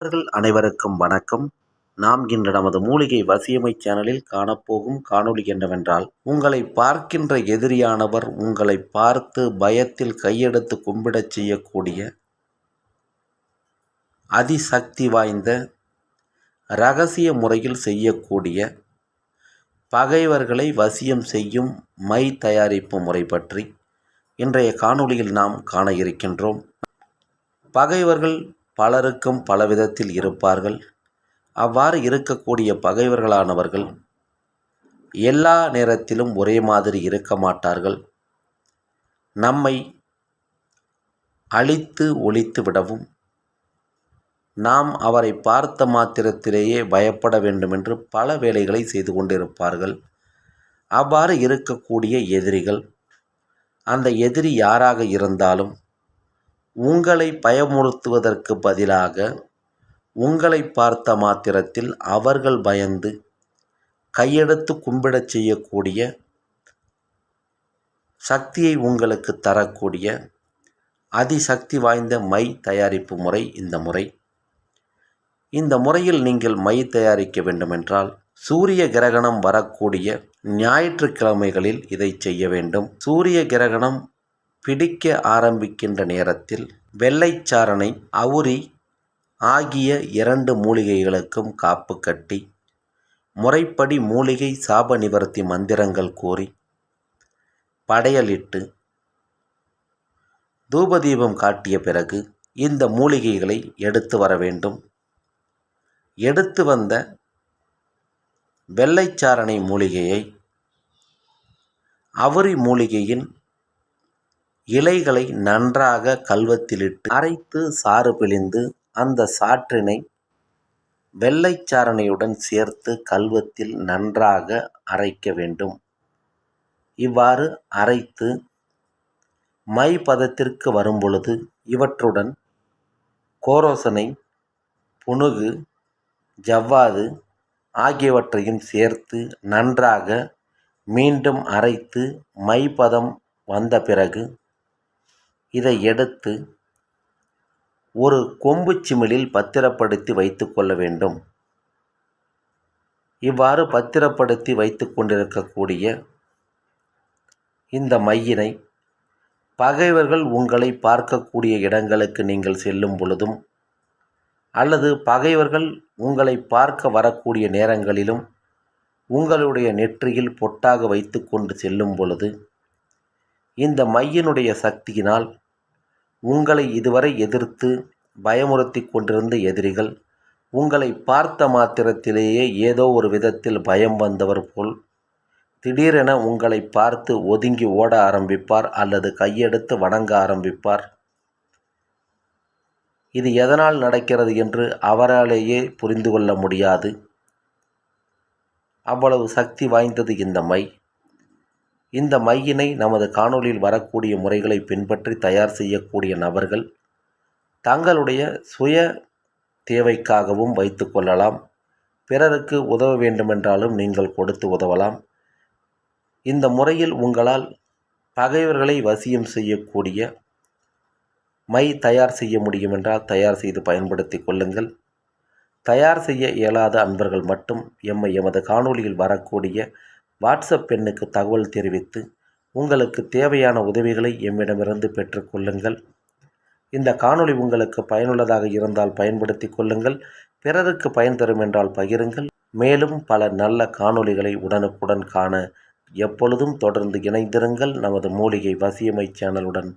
நண்பர்கள் அனைவருக்கும் வணக்கம். நாம் இன்று நமது மூலிகை வசியமை சேனலில் காணப்போகும் காணொளி என்னவென்றால் உங்களை பார்க்கின்ற எதிரியானவர் உங்களை பார்த்து பயத்தில் கையெடுத்து கும்பிடச் செய்யக்கூடிய அதிசக்தி வாய்ந்த ரகசிய முறையில் செய்யக்கூடிய பகைவர்களை வசியம் செய்யும் மை தயாரிப்பு முறை பற்றி இன்றைய காணொளியில் நாம் காண இருக்கின்றோம். பகைவர்கள் பலருக்கும் பலவிதத்தில் இருப்பார்கள். அவ்வாறு இருக்கக்கூடிய பகைவர்களானவர்கள் எல்லா நேரத்திலும் ஒரே மாதிரி இருக்க மாட்டார்கள். நம்மை அழித்து ஒழித்து விடவும் நாம் அவரை பார்த்த மாத்திரத்திலேயே பயப்பட வேண்டுமென்று பல வேலைகளை செய்து கொண்டிருப்பார்கள். அவ்வாறு இருக்கக்கூடிய எதிரிகள் அந்த எதிரி யாராக இருந்தாலும் உங்களை பயமுறுத்துவதற்கு பதிலாக உங்களை பார்த்த மாத்திரத்தில் அவர்கள் பயந்து கையெடுத்து கும்பிடச் செய்யக்கூடிய சக்தியை உங்களுக்கு தரக்கூடிய அதிசக்தி வாய்ந்த மை தயாரிப்பு முறை இந்த முறை. இந்த முறையில் நீங்கள் மை தயாரிக்க வேண்டுமென்றால் சூரிய கிரகணம் வரக்கூடிய ஞாயிற்றுக்கிழமைகளில் இதை செய்ய வேண்டும். சூரிய கிரகணம் பிடிக்க ஆரம்பிக்கின்ற நேரத்தில் வெள்ளைச்சாரணை அவுரி ஆகிய இரண்டு மூலிகைகளுக்கும் காப்பு கட்டி முறைப்படி மூலிகை சாப நிவர்த்தி மந்திரங்கள் கூறி படையலிட்டு தூபதீபம் காட்டிய பிறகு இந்த மூலிகைகளை எடுத்து வர வேண்டும். எடுத்து வந்த வெள்ளைச்சாரணை மூலிகையை அவுரி மூலிகையின் இலைகளை நன்றாக கல்வத்திலிட்டு அரைத்து சாறு பிழிந்து அந்த சாற்றினை வெள்ளைச்சாரணையுடன் சேர்த்து கல்வத்தில் நன்றாக அரைக்க வேண்டும். இவ்வாறு அரைத்து மை பதத்திற்கு வரும்பொழுது இவற்றுடன் கோரோசனை புனுகு ஜவ்வாது ஆகியவற்றையும் சேர்த்து நன்றாக மீண்டும் அரைத்து மைபதம் வந்த பிறகு இதை எடுத்து ஒரு கொம்பு சிமிழில் பத்திரப்படுத்தி வைத்து கொள்ள வேண்டும். இவ்வாறு பத்திரப்படுத்தி வைத்து கொண்டிருக்கக்கூடிய இந்த மையினை பகைவர்கள் உங்களை பார்க்கக்கூடிய இடங்களுக்கு நீங்கள் செல்லும் பொழுதும் அல்லது பகைவர்கள் உங்களை பார்க்க வரக்கூடிய நேரங்களிலும் உங்களுடைய நெற்றியில் பொட்டாக வைத்து கொண்டு செல்லும் பொழுது இந்த மையினுடைய சக்தியினால் உங்களை இதுவரை எதிர்த்து பயமுறுத்தி கொண்டிருந்த எதிரிகள் உங்களை பார்த்த மாத்திரத்திலேயே ஏதோ ஒரு விதத்தில் பயம் வந்தவர் போல் திடீரென உங்களை பார்த்து ஒதுங்கி ஓட ஆரம்பிப்பார் அல்லது கையெடுத்து வணங்க ஆரம்பிப்பார். இது எதனால் நடக்கிறது என்று அவராலேயே புரிந்து கொள்ள முடியாது. அவ்வளவு சக்தி வாய்ந்தது இந்த மை. இந்த மையினை நமது காணொளியில் வரக்கூடிய முறைகளை பின்பற்றி தயார் செய்யக்கூடிய நபர்கள் தங்களுடைய சுய தேவைக்காகவும் வைத்து கொள்ளலாம். பிறருக்கு உதவ வேண்டுமென்றாலும் நீங்கள் கொடுத்து உதவலாம். இந்த முறையில் உங்களால் பகைவர்களை வசியம் செய்யக்கூடிய மை தயார் செய்ய முடியும் என்றால் தயார் செய்து பயன்படுத்தி கொள்ளுங்கள். தயார் செய்ய இயலாத அன்பர்கள் மட்டும் எம்மை எமது காணொளியில் வரக்கூடிய வாட்ஸ்அப் எண்ணுக்கு தகவல் தெரிவித்து உங்களுக்கு தேவையான உதவிகளை எம்மிடமிருந்து பெற்றுக்கொள்ளுங்கள் இந்த காணொளி உங்களுக்கு பயனுள்ளதாக இருந்தால் பயன்படுத்தி கொள்ளுங்கள். பிறருக்கு பயன் தரும் என்றால் பகிருங்கள். மேலும் பல நல்ல காணொளிகளை உடனுக்குடன் காண எப்பொழுதும் தொடர்ந்து இணைந்திருங்கள். நமது மூலிகை வசியமை சேனலுடன்